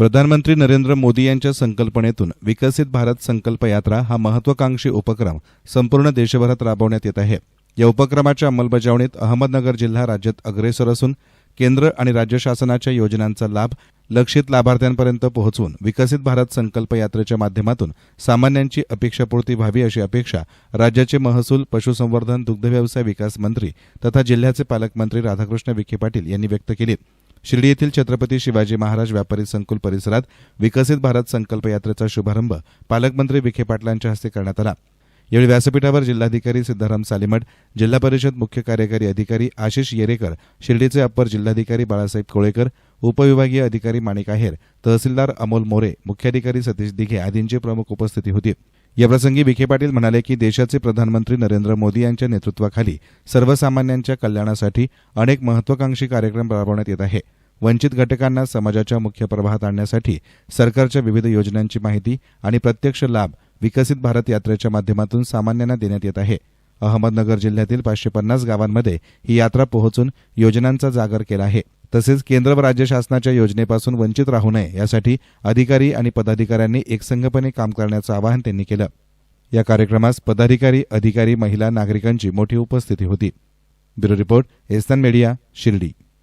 प्रधानमंत्री नरेंद्र मोदी यांच्या संकल्पनेतून विकसित भारत संकल्प यात्रा हा महत्वाकांक्षी उपक्रम संपूर्ण देशभरात राबवण्यात येत आहे. या उपक्रमाच्या अंमलबजावणीत अहमदनगर जिल्हा राज्यात अग्रेसर असून केंद्र आणि राज्य शासनाच्या योजनांचा लाभ लक्षित लाभार्थ्यांपर्यंत पोहोचवून विकसित भारत संकल्प यात्रेच्या माध्यमातून सामान्यांची अपेक्षापूर्ती व्हावी अशी अपेक्षा राज्याचे महसूल पशुसंवर्धन दुग्धव्यवसाय विकास मंत्री तथा जिल्ह्याचे पालकमंत्री राधाकृष्ण विखे पाटील यांनी व्यक्त केली. शिर्डी येथील छत्रपती शिवाजी महाराज व्यापारी संकुल परिसरात विकसित भारत संकल्प यात्रेचा शुभारंभ पालकमंत्री विखे पाटलांच्या हस्ते करण्यात आला. यावेळी व्यासपीठावर जिल्हाधिकारी सिद्धाराम सालिमठ जिल्हा परिषद मुख्य कार्यकारी अधिकारी आशिष येरेकर शिर्डीचे अप्पर जिल्हाधिकारी बाळासाहेब कोळेकर उपविभागीय अधिकारी माणिक आहेर तहसीलदार अमोल मोरे मुख्याधिकारी सतीश दिघे आदींची प्रमुख उपस्थिती होती. याप्रसंगी विखे पाटील म्हणाले की देशाचे प्रधानमंत्री नरेंद्र मोदी यांच्या नेतृत्वाखाली सर्वसामान्यांच्या कल्याणासाठी अनेक महत्वाकांक्षी कार्यक्रम राबवण्यात येत आहे. वंचित घटकांना समाजाच्या मुख्य प्रवाहात आणण्यासाठी सरकारच्या विविध योजनांची माहिती आणि प्रत्यक्ष लाभ विकसित भारत यात्रेच्या माध्यमातून सामान्यांना देण्यात येत आहे. अहमदनगर जिल्ह्यातील पाचशे पन्नास गावांमध्ये ही यात्रा पोहोचून योजनांचा जागर केला आहे. तसेच केंद्र व राज्य शासनाच्या योजनेपासून वंचित राहू नये यासाठी अधिकारी आणि पदाधिकाऱ्यांनी एकसंघपणे काम करण्याचं आवाहन त्यांनी केलं. या कार्यक्रमास पदाधिकारी अधिकारी महिला नागरिकांची मोठी उपस्थिती होती. ब्युरो रिपोर्ट एस्तान मीडिया शिर्डी.